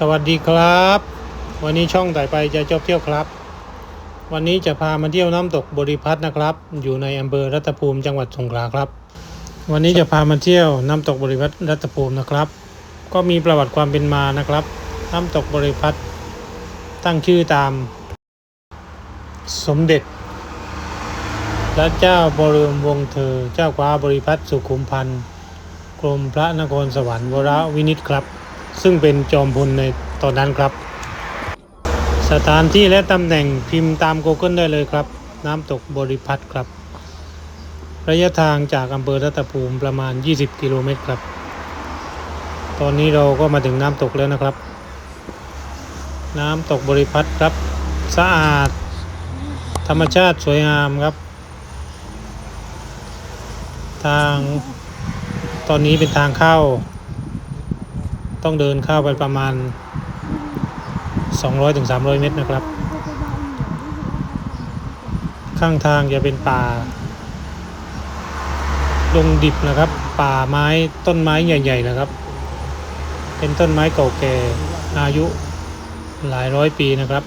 สวัสดีครับ วันนี้ช่องต่ายไปจะจบเที่ยวครับ วันนี้จะพามาเที่ยวน้ำตกบริพัตรนะครับ อยู่ในอำเภอรัตภูมิจังหวัดสงขลาครับ วันนี้จะพามาเที่ยวน้ำตกบริพัตรรัตภูมินะครับ ก็มีประวัติความเป็นมานะครับ น้ำตกบริพัตรตั้งชื่อตาม สมเด็จพระเจ้าบรมวงศ์เธอ เจ้าฟ้าบริพัตรสุขุมพันธ์กรมพระนครสวรรค์วรวินิตครับ ซึ่งเป็นจอมพลในตอนนั้นครับ สถานที่และตำแหน่งพิมพ์ตาม Google ได้เลยครับ น้ำตกบริพัตรครับ ระยะทางจากอำเภอรัตภูมิประมาณ 20 กิโลเมตรครับ ตอนนี้เราก็มาถึงน้ำตกแล้วนะครับ น้ำตกบริพัตรครับ สะอาด ธรรมชาติสวยงามครับ ทางตอนนี้เป็นทางเข้า ต้องเดินเข้าไปประมาณ 200-300 เมตรนะครับ ข้างทางจะเป็นป่าดงดิบนะครับ ป่าไม้ต้นไม้ใหญ่ๆนะครับ เป็นต้นไม้เก่าแก่อายุหลายร้อยปีนะครับ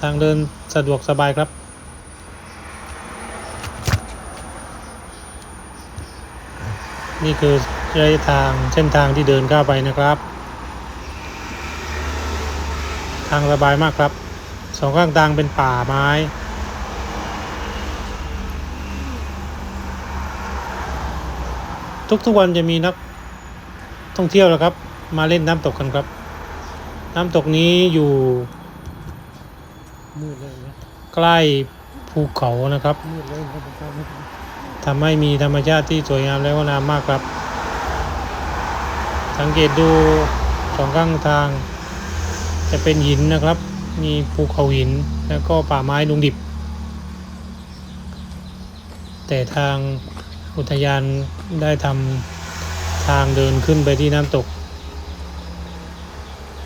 ทางเดินสะดวกสบายครับนี่คือ ระยะทางเส้นทางที่เดินเข้าไปนะครับ ทางสบายมากครับสองข้างทางเป็นป่าไม้ทุกๆวันจะมีนักท่องเที่ยวนะครับ มาเล่นน้ำตกกันครับ น้ำตกนี้อยู่ใกล้ภูเขานะครับทำให้มีธรรมชาติที่สวยงามและงดงามมากครับ สังเกตดูสองข้างทาง จะเป็นหินนะครับ มีภูเขาหินแล้วก็ป่าไม้ลุงดิบ แต่ทางอุทยานได้ทำทางเดินขึ้นไปที่น้ำตก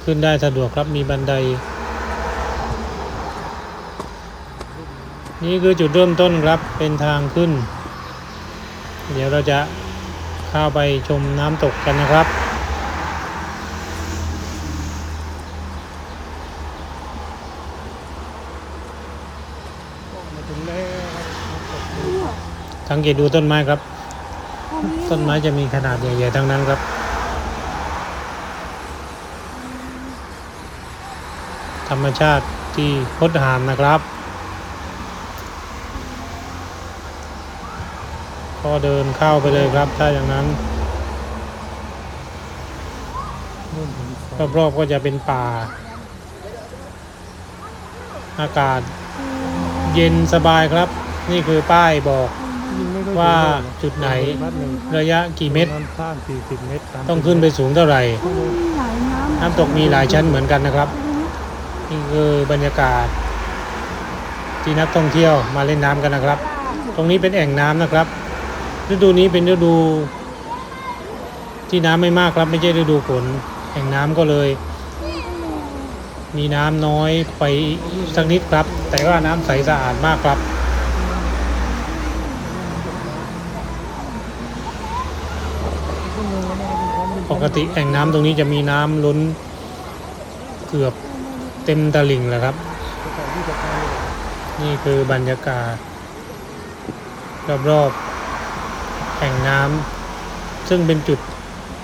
ขึ้นได้สะดวกครับมีบันได นี่คือจุดเริ่มต้นครับเป็นทางขึ้น เดี๋ยวเราจะเข้าไปชมน้ำตกกันนะครับ มาถึงแล้วครับ สังเกตดูต้นไม้ครับ ต้นไม้จะมีขนาดใหญ่ๆทั้งนั้นครับ ธรรมชาติที่งดงามนะครับก็เดินเข้าไปเลยครับ ถ้าอย่างนั้นรอบๆก็จะเป็นป่า อากาศเย็นสบายครับ นี่คือป้ายบอก ว่าจุดไหนระยะกี่เมตร ต้องขึ้นไปสูงเท่าไหร่ น้ำตกมีหลายชั้นเหมือนกันนะครับ นี่คือบรรยากาศ ที่นักท่องเที่ยวมาเล่นน้ำกันนะครับ ตรงนี้เป็นแอ่งน้ำนะครับ ฤดูนี้เป็นฤดู ที่น้ำไม่มากครับ ไม่ใช่ฤดูฝนแอ่งน้ำก็เลย มีน้ำน้อยไปสักนิดครับ แต่ว่าน้ำใสสะอาดมากครับ ปกติแอ่งน้ำตรงนี้จะมีน้ำล้นเกือบเต็มตลิ่งแล้วครับ นี่คือบรรยากาศ รอบๆแอ่งน้ำซึ่งเป็นจุด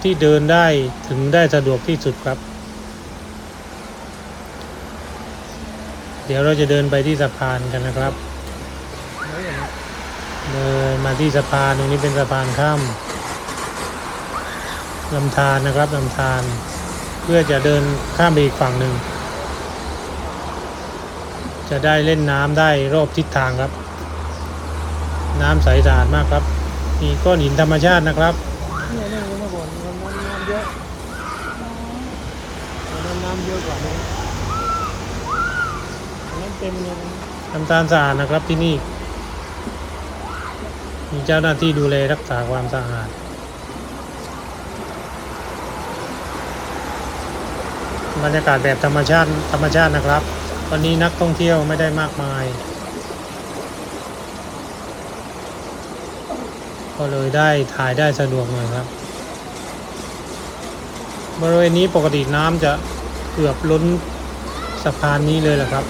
ที่เดินได้ถึงได้สะดวกที่สุดครับ เดี๋ยวเราจะเดินไปที่สะพานกันนะครับ เดินมาที่สะพานตรงนี้เป็นสะพานข้าม ลำธารนะครับลำธารเพื่อจะเดินข้ามไปอีกฝั่งหนึ่ง จะได้เล่นน้ำได้รอบทิศทางครับ น้ำใสสะอาดมากครับ มีก้อนหินธรรมชาตินะครับเนี่ยเนี่ยเมื่อก่อนน้ำน้ำเยอะน้ำน้ำเยอะกว่านี้น้ำเต็มเลยน้ำตาลสะอาดนะครับที่นี่ มีเจ้าหน้าที่ดูแลรักษาความสะอาด บรรยากาศแบบธรรมชาติธรรมชาตินะครับ วันนี้นักท่องเที่ยวไม่ได้มากมาย ก็เลยได้ถ่ายได้สะดวกหน่อยครับ บริเวณนี้ปกติน้ำจะเกือบล้นสะพานนี้เลยแหละครับ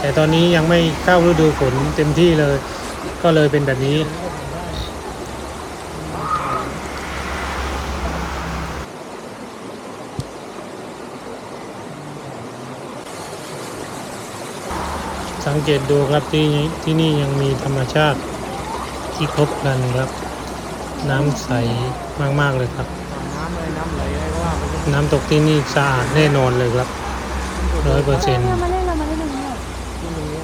แต่ตอนนี้ยังไม่เข้าฤดูฝนเต็มที่เลย ก็เลยเป็นแบบนี้ งเกตดูครับที่ที่นี่ยังมีธรรมชาติที่ครบครันครับ น้ำใสมากๆเลยครับ น้ำอะไรน้ำไหลอะไรก็ว่าไปก็น้ำตกที่นี่สะอาดแน่นอนเลยครับร้อยเปอร์เซ็นต์มาเล่นเรามาเล่นตรงนี้ที่ตรงนี้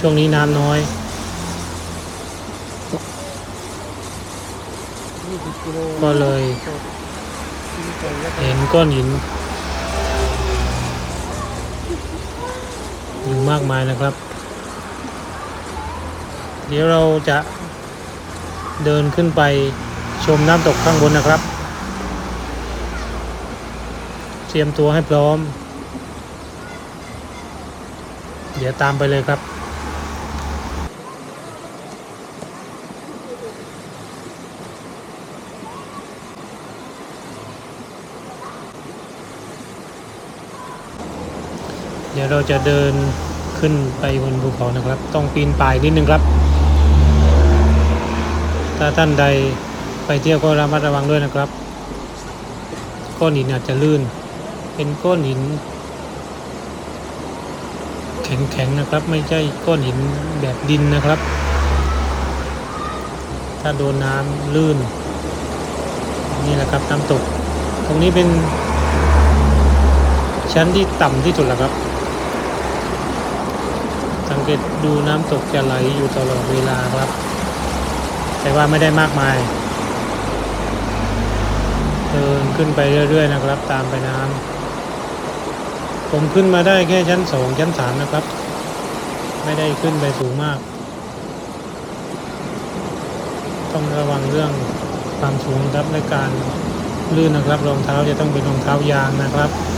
ช่วงนี้น้ำน้อย ยี่สิบกิโลก็เลยที่ไปก็เห็นก้อนหิน มากมายนะครับ เดี๋ยวเราจะเดินขึ้นไปชมน้ำตกข้างบนนะครับ เตรียมตัวให้พร้อม เดี๋ยวตามไปเลยครับเดี๋ยวเราจะเดิน ขึ้นไปบนภูเขานะครับ ต้องปีนป่ายนิดนึงครับ ถ้าท่านใดไปเที่ยวก็ระมัดระวังด้วยนะครับ ก้อนหินอาจจะลื่น เป็นก้อนหิน แข็งๆนะครับ ไม่ใช่ก้อนหินแบบดินนะครับ ถ้าโดนน้ำลื่น นี่แหละครับน้ำตก ตรงนี้เป็นชั้นที่ต่ำที่สุดแล้วครับ สังเกตดูน้ำตกจะไหลอยู่ตลอดเวลาครับ แต่ว่าไม่ได้มากมายเดินขึ้นไปเรื่อยๆนะครับ ตามไปน้ำผมขึ้นมาได้แค่ชั้นสองชั้นสามนะครับ ไม่ได้ขึ้นไปสูงมาก ต้องระวังเรื่องความสูงครับในการลื่นนะครับรองเท้าจะต้องเป็นรองเท้ายางนะครับบ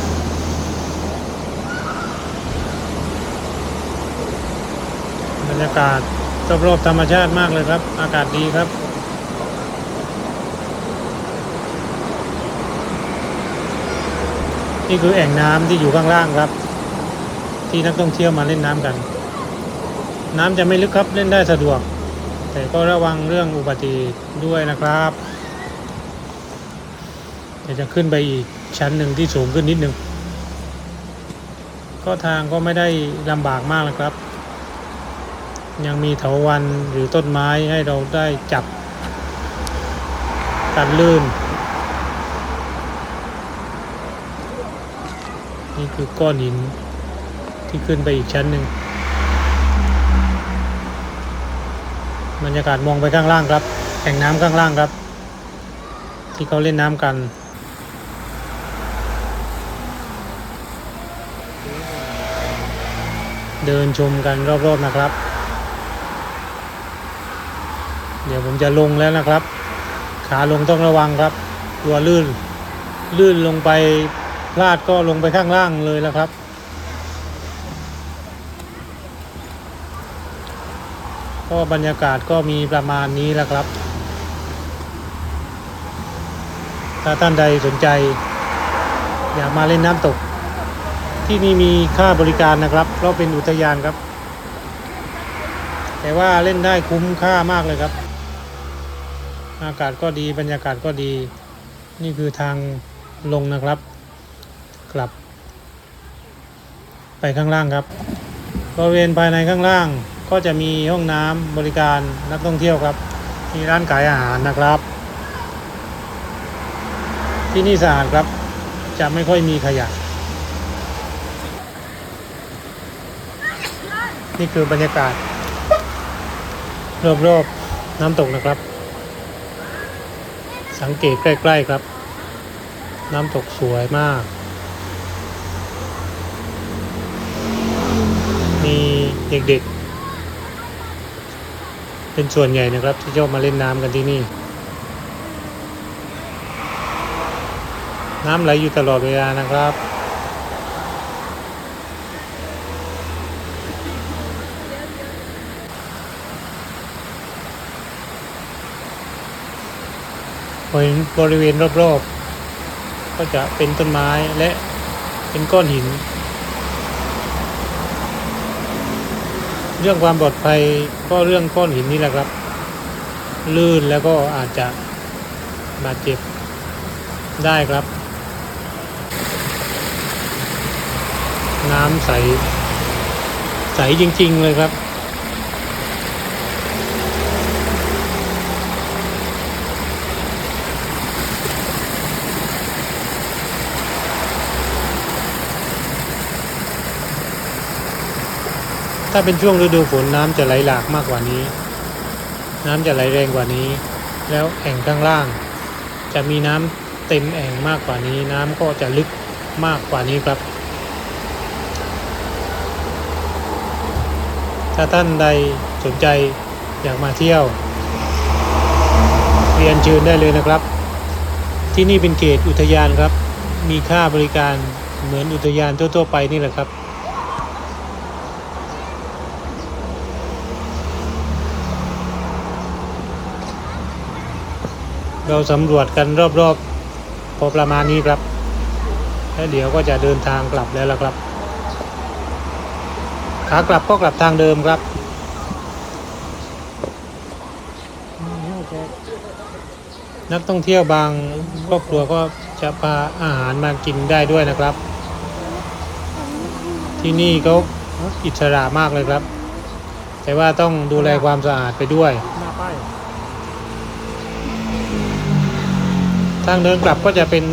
รรยากาศรอบๆธรรมชาติมากเลยครับ อากาศดีครับนี่คือแอ่งน้ำที่อยู่ข้างล่างครับ ที่นักท่องเที่ยวมาเล่นน้ำกัน น้ำจะไม่ลึกครับเล่นได้สะดวก แต่ก็ระวังเรื่องอุบัติด้วยนะครับเดี๋ยวจะขึ้นไปอีกชั้นหนึ่งที่สูงขึ้นนิดนึงก็ทางก็ไม่ได้ลำบากมากนะครับ ยังมีเถาวันหรือต้นไม้ให้เราได้จับกันลื่น นี่คือก้อนหินที่ขึ้นไปอีกชั้นหนึ่งบรรยากาศมองไปข้างล่างครับแอ่งน้ำข้างล่างครับ ที่เขาเล่นน้ำกันเดินชมกันรอบๆนะครับ เดี๋ยวผมจะลงแล้วนะครับ ขาลงต้องระวังครับ ตัวลื่น ลื่นลงไปพลาดก็ลงไปข้างล่างเลยแล้วครับ ก็บรรยากาศก็มีประมาณนี้แหล้วครับ ถ้าท่านใดสนใจ อยากมาเล่นน้ำตก ที่นี่มีค่าบริการนะครับ เพราะเป็นอุทยานครับ แต่ว่าเล่นได้คุ้มค่ามากเลยครับ อากาศก็ดีบรรยากาศก็ดี นี่คือทางลงนะครับ กลับ ไปข้างล่างครับบริเวณภายในข้างล่างก็จะมีห้องน้ำบริการนักท่องเที่ยวครับ มีร้านขายอาหารนะครับ ที่นี่สะอาดครับ จะไม่ค่อยมีขยะ นี่คือบรรยากาศรอบๆน้ำตกนะครับ สังเกตใกล้ๆครับ น้ำตกสวยมาก มีเด็กๆ เป็นส่วนใหญ่นะครับ ที่ชอบมาเล่นน้ำกันที่นี่ น้ำไหลอยู่ตลอดเวลานะครับ บริเวณรอบๆ ก็จะเป็นต้นไม้และเป็นก้อนหิน เรื่องความปลอดภัยก็เรื่องก้อนหินนี่แหละครับ ลื่นแล้วก็อาจจะบาดเจ็บได้ครับ น้ำใส ใสจริง ๆ เลยครับ ถ้าเป็นช่วงฤดูฝนน้ำจะไหลหลากมากกว่านี้ น้ำจะไหลแรงกว่านี้ แล้วแอ่งข้างล่าง จะมีน้ำเต็มแอ่งมากกว่านี้ น้ำก็จะลึกมากกว่านี้ครับ ถ้าท่านใดสนใจอยากมาเที่ยว เรียนเชิญได้เลยนะครับ ที่นี่เป็นเขตอุทยานครับ มีค่าบริการเหมือนอุทยานทั่วๆไปนี่แหละครับ เราสำรวจกันรอบๆพอประมาณนี้ครับ แล้วเดี๋ยวก็จะเดินทางกลับแล้วล่ะครับขากลับก็กลับทางเดิมครับนักท่องเที่ยวบางครอบครัวก็จะพาอาหารมากินได้ด้วยนะครับ ที่นี่เขาอิสระมากเลยครับ แต่ว่าต้องดูแลความสะอาดไปด้วย หน้าป้าย ทางเดินกลับก็จะเป็น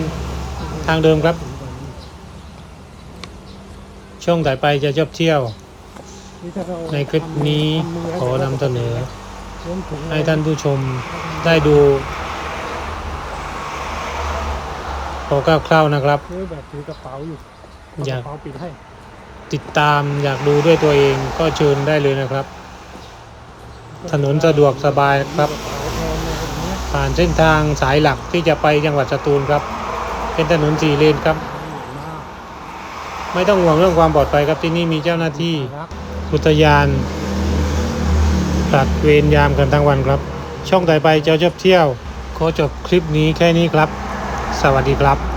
ทางเดิมครับ ช่วงต่อไปจะชอบเที่ยว ในคลิปนี้ขอนำเสนอ ให้ท่านผู้ชมได้ดูพอคร่าวๆนะครับออแบบถือกระเป๋าอยู่อยากติดตามอยากดูด้วยตัวเองก็เชิญได้เลยนะครับ ถนนสะดวกสบายครับ ผ่านเส้นทางสายหลักที่จะไปจังหวัดสตูลครับ เป็นถนนสี่เลนครับ ไม่ต้องห่วงเรื่องความปลอดภัยครับที่นี่มีเจ้าหน้าที่รักอุทยานตัดเวรยามกันทั้งวันครับ ช่องต่อไปเจ้าชอบเที่ยวขอจบคลิปนี้แค่นี้ครับ สวัสดีครับ